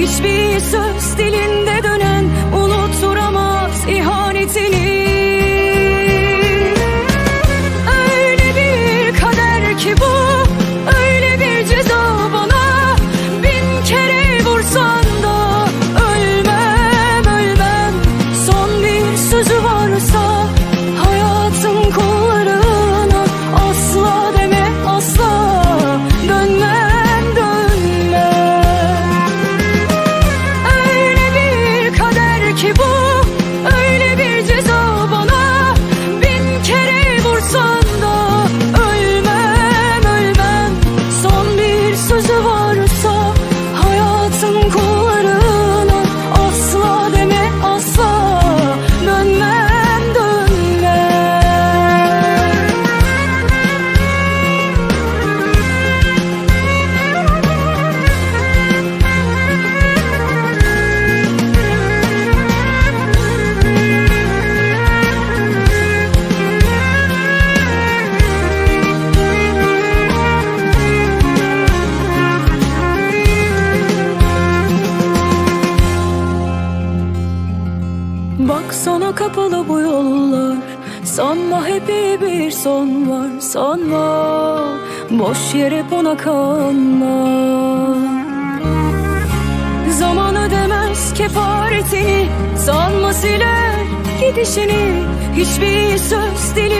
Hiçbir söz dilinde dönen Unutturamaz ihanetini Bak sana kapalı bu yollar. Sanma hep iyi bir son var Sanma. Boş yere buna kanma Zaman ödemez kefaretini Sanma siler gidişini. Hiçbir söz dilinde